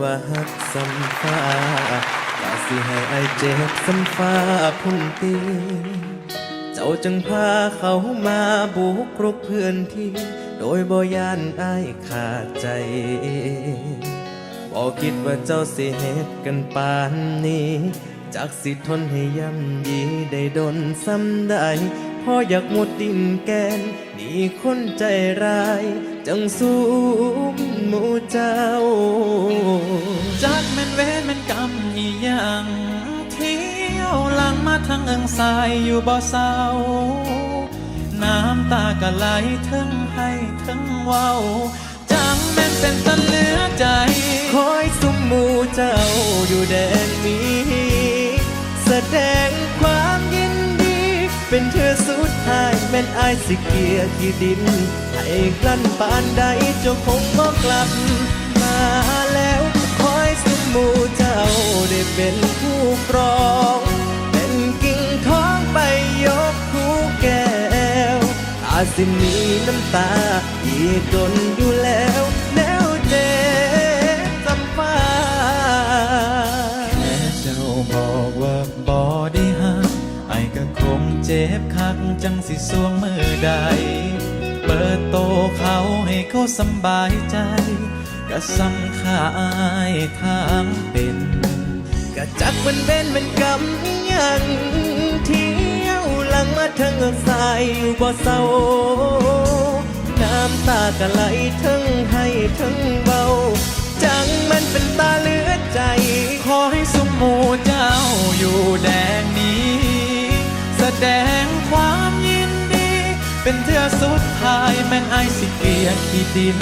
ว่าหักสำฟ้าก็สิให้อายเจ็บสำฟ้าพุ่นตีเจ้าจึงพาเขามาบุกรุกพื้นที่ โดยบ่ยานอายขาดใจบ่คิดว่าเจ้าสิเหตุกันปานนี้จากสิทนให้ย่ำยีได้ดนซ้ำได้พออยากหมดดินแกนนี่คนใจร้าย จังสู้ หมู่เจ้า จักแม่นเวรแม่นกรรมอีหยังเที่ยวหลังมาทางเอิงสายอยู่บ่เศร้า น้ำตาก็ไหลทั้งให้ทั้งเว้า จังแม่นเป็นตะเหลือใจ คอยสุมหมู่เจ้าอยู่แดนนี้ แสดงความยินดี เป็นเธอสุดท้ายแม่นอายสิเกียร์ที่ดิน ให้กลั้นปานใดเจ้าคง กลับมาแล้วคอยสุมหมู่เจ้าได้เป็นผู้ครอง เป็นกิ่งทองไปยกคู่แก้วอาจสิมีน้ำตาอีกดนอยู่แล้วแนวเจ็บจำฟ้าแม่เจ้าบอกว่าบ่ได้หักไอ้ก็คงเจ็บคักจังสิสวงมือใด เปิดโตเขาให้เขาสบายใจก็สำคาอายทางเป็นกะจักมันเป็นเป็นกรรมอิหยังเที่ยวหลังมาทั้งเอิกสายอยู่บ่เศร้าน้ำตากะไหลทั้งให้ทั้งเบา จังมันเป็นตาเลือใจ ขอให้สุมหมู่เจ้าอยู่แดงนี้ แสดง เป็นเทือสุดท้ายแม่นไอสิเกียร์ขี้ดิน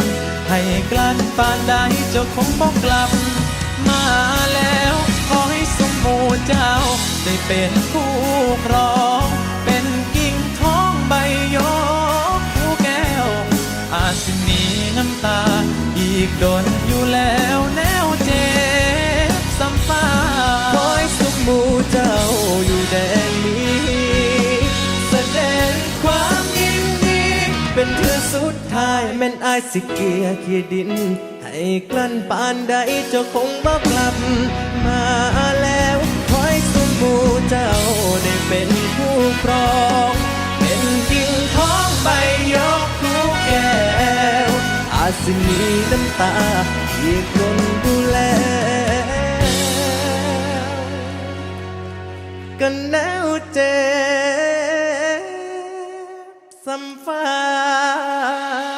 ให้กลั้นปานใดเจ้าคงบอกกลับ มาแล้วขอให้สมหมู่เจ้า ได้เป็นผู้ครอง เป็นกิ่งทองใบยกผู้แก้ว อาจสิมีน้ำตาอีกดน สุดท้ายแม่นอายสิเกียร์ขี้ดิน ให้กลั้นปานใดเจ้าคงบอกกลับ มาแล้วคอยสมูเจ้าได้เป็นผู้ครอง เป็นกิ่งทองใบยกคู่แก้ว อาจสิมีน้ำตาอีกคนดูแลกันแนวเจำฟ้า